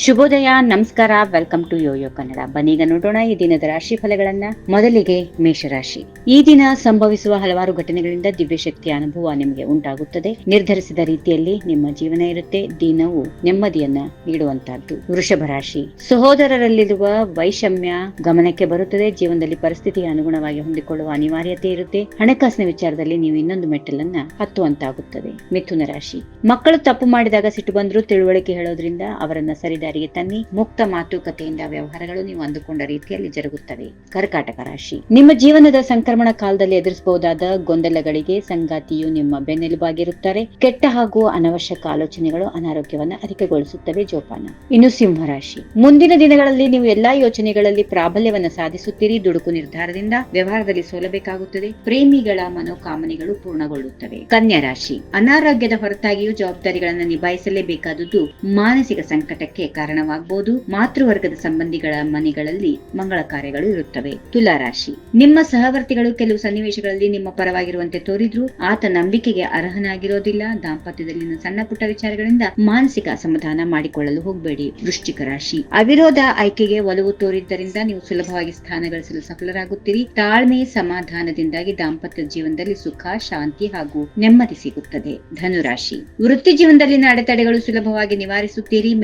ಶುಭೋದಯ, ನಮಸ್ಕಾರ welcome to YoYo Kannada ಬನ್ನೀಗ ನೋಡೋಣ ಈ ದಿನದ ರಾಶಿ ಫಲಗಳನ್ನ. ಮೊದಲಿಗೆ ಮೇಷರಾಶಿ. ಈ ದಿನ ಸಂಭವಿಸುವ ಹಲವಾರು ಘಟನೆಗಳಿಂದ ದಿವ್ಯ ಶಕ್ತಿಯ ಅನುಭವ ನಿಮಗೆ ಉಂಟಾಗುತ್ತದೆ. ನಿರ್ಧರಿಸಿದ ರೀತಿಯಲ್ಲಿ ನಿಮ್ಮ ಜೀವನ ಇರುತ್ತೆ. ದಿನವು ನೆಮ್ಮದಿಯನ್ನ ನೀಡುವಂತಹದ್ದು. ವೃಷಭ ರಾಶಿ. ಸಹೋದರರಲ್ಲಿರುವ ವೈಷಮ್ಯ ಗಮನಕ್ಕೆ ಬರುತ್ತದೆ. ಜೀವನದಲ್ಲಿ ಪರಿಸ್ಥಿತಿಗೆ ಅನುಗುಣವಾಗಿ ಹೊಂದಿಕೊಳ್ಳುವ ಅನಿವಾರ್ಯತೆ ಇರುತ್ತೆ. ಹಣಕಾಸಿನ ವಿಚಾರದಲ್ಲಿ ನೀವು ಇನ್ನೊಂದು ಮೆಟ್ಟಲನ್ನ ಹತ್ತುವಂತಾಗುತ್ತದೆ. ಮಿಥುನ ರಾಶಿ. ಮಕ್ಕಳು ತಪ್ಪು ಮಾಡಿದಾಗ ಸಿಟ್ಟು ಬಂದರೂ ತಿಳುವಳಿಕೆ ಹೇಳೋದ್ರಿಂದ ಅವರನ್ನ ಸರಿದಾರಿಗೆ ತನ್ನಿ ಮುಕ್ತ ಮಾತುಕತೆಯಿಂದ ವ್ಯವಹಾರಗಳು ನೀವು ಅಂದುಕೊಂಡ ರೀತಿಯಲ್ಲಿ ಜರುಗುತ್ತವೆ. ಕರ್ಕಾಟಕ ರಾಶಿ. ನಿಮ್ಮ ಜೀವನದ ಸಂಕ್ರಮಣ ಕಾಲದಲ್ಲಿ ಎದುರಿಸಬಹುದಾದ ಗೊಂದಲಗಳಿಗೆ ಸಂಗಾತಿಯು ನಿಮ್ಮ ಬೆನ್ನೆಲುಬಾಗಿರುತ್ತಾರೆ. ಕೆಟ್ಟ ಹಾಗೂ ಅನವಶ್ಯಕ ಆಲೋಚನೆಗಳು ಅನಾರೋಗ್ಯವನ್ನು ಅಧಿಕಗೊಳಿಸುತ್ತವೆ ಜೋಪಾನ. ಇನ್ನು ಸಿಂಹ ರಾಶಿ. ಮುಂದಿನ ದಿನಗಳಲ್ಲಿ ನೀವು ಎಲ್ಲಾ ಯೋಚನೆಗಳಲ್ಲಿ ಪ್ರಾಬಲ್ಯವನ್ನ ಸಾಧಿಸುತ್ತೀರಿ. ದುಡುಕು ನಿರ್ಧಾರದಿಂದ ವ್ಯವಹಾರದಲ್ಲಿ ಸೋಲಬೇಕಾಗುತ್ತದೆ. ಪ್ರೇಮಿಗಳ ಮನೋಕಾಮನೆಗಳು ಪೂರ್ಣಗೊಳ್ಳುತ್ತವೆ. ಕನ್ಯಾ ರಾಶಿ. ಅನಾರೋಗ್ಯದ ಹೊರತಾಗಿಯೂ ಜವಾಬ್ದಾರಿಗಳನ್ನು ನಿಭಾಯಿಸಲೇಬೇಕಾದುದು ಮಾನಸಿಕ ಸಂಕಟಕ್ಕೆ ಕಾರಣವಾಗಬಹುದು ಮಾತೃವರ್ಗದ ಸಂಬಂಧಿಗಳ ಮನೆಗಳಲ್ಲಿ ಮಂಗಳ ಕಾರ್ಯಗಳು ಇರುತ್ತವೆ. ತುಲಾರಾಶಿ ನಿಮ್ಮ ಸಹವರ್ತಿಗಳು ಕೆಲವು ಸನ್ನಿವೇಶಗಳಲ್ಲಿ ನಿಮ್ಮ ಪರವಾಗಿರುವಂತೆ ತೋರಿದ್ರು. ಆತ ನಂಬಿಕೆಗೆ ಅರ್ಹನಾಗಿರೋದಿಲ್ಲ. ದಾಂಪತ್ಯದಲ್ಲಿನ ಸಣ್ಣ ಪುಟ್ಟ ವಿಚಾರಗಳಿಂದ ಮಾನಸಿಕ ಅಸಮಾಧಾನ ಮಾಡಿಕೊಳ್ಳಲು ಹೋಗಬೇಡಿ. ವೃಶ್ಚಿಕ ರಾಶಿ. ಅವಿರೋಧ ಆಯ್ಕೆಗೆ ಒಲವು ತೋರಿದ್ದರಿಂದ ನೀವು ಸುಲಭವಾಗಿ ಸ್ಥಾನ ಗಳಿಸಲು ಸಫಲರಾಗುತ್ತೀರಿ. ತಾಳ್ಮೆ ಸಮಾಧಾನದಿಂದಾಗಿ ದಾಂಪತ್ಯ ಜೀವನದಲ್ಲಿ ಸುಖ, ಶಾಂತಿ ಹಾಗೂ ನೆಮ್ಮದಿ ಸಿಗುತ್ತದೆ. ಧನುರಾಶಿ. ವೃತ್ತಿ ಜೀವನದಲ್ಲಿನ ಅಡೆತಡೆಗಳು ಸುಲಭವಾಗಿ ನಿವಾರಿಸುತ್ತೀರಿ.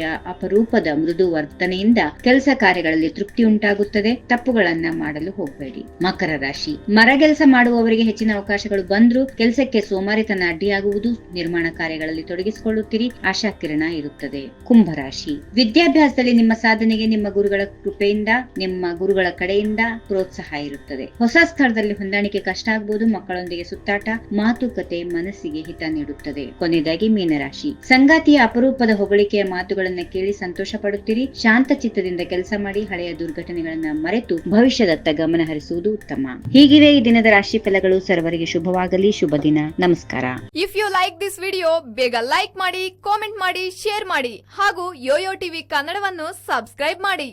ಅಪರೂಪದ ಮೃದು ವರ್ತನೆಯಿಂದ ಕೆಲಸ ಕಾರ್ಯಗಳಲ್ಲಿ ತೃಪ್ತಿ ಉಂಟಾಗುತ್ತದೆ. ತಪ್ಪುಗಳನ್ನ ಮಾಡಲು ಹೋಗಬೇಡಿ. ಮಕರ ರಾಶಿ. ಮರಗೆಲಸ ಮಾಡುವವರಿಗೆ ಹೆಚ್ಚಿನ ಅವಕಾಶಗಳು ಬಂದ್ರು ಕೆಲಸಕ್ಕೆ ಸೋಮಾರಿತನ ಅಡ್ಡಿಯಾಗುವುದು ನಿರ್ಮಾಣ ಕಾರ್ಯಗಳಲ್ಲಿ ತೊಡಗಿಸಿಕೊಳ್ಳುತ್ತೀರಿ. ಆಶಾಕಿರಣ ಇರುತ್ತದೆ. ಕುಂಭರಾಶಿ ವಿದ್ಯಾಭ್ಯಾಸದಲ್ಲಿ ನಿಮ್ಮ ಸಾಧನೆಗೆ ನಿಮ್ಮ ಗುರುಗಳ ಕೃಪೆಯಿಂದ, ನಿಮ್ಮ ಗುರುಗಳ ಕಡೆಯಿಂದ ಪ್ರೋತ್ಸಾಹ ಇರುತ್ತದೆ. ಹೊಸ ಸ್ಥಳದಲ್ಲಿ ಹೊಂದಾಣಿಕೆ ಕಷ್ಟ ಆಗಬಹುದು ಮಕ್ಕಳೊಂದಿಗೆ ಸುತ್ತಾಟ, ಮಾತುಕತೆ ಮನಸ್ಸಿಗೆ ಹಿತ ನೀಡುತ್ತದೆ. ಕೊನೆಯದಾಗಿ ಮೀನರಾಶಿ. ಸಂಗಾತಿಯ ಅಪರೂಪದ ಹೊಗಳಿಕೆಯ ಮಾತುಗಳನ್ನ ಕೇಳಿ ಸಂತೋಷ ಪಡುತ್ತೀರಿ. ಶಾಂತ ಚಿತ್ತದಿಂದ ಕೆಲಸ ಮಾಡಿ ಹಳೆಯ ದುರ್ಘಟನೆಗಳನ್ನ ಮರೆತು ಭವಿಷ್ಯದತ್ತ ಗಮನ ಹರಿಸುವುದು ಉತ್ತಮ. ಹೀಗಿವೆ ಈ ದಿನದ ರಾಶಿ ಫಲಗಳು. ಸರ್ವರಿಗೆ ಶುಭವಾಗಲಿ. ಶುಭ ದಿನ. ನಮಸ್ಕಾರ. If you like this video ಬೇಗ ಲೈಕ್ ಮಾಡಿ ಕಾಮೆಂಟ್ ಮಾಡಿ ಶೇರ್ ಮಾಡಿ ಹಾಗೂ ಯೋಯೋ ಟಿವಿ ಕನ್ನಡವನ್ನು ಸಬ್ಸ್ಕ್ರೈಬ್ ಮಾಡಿ.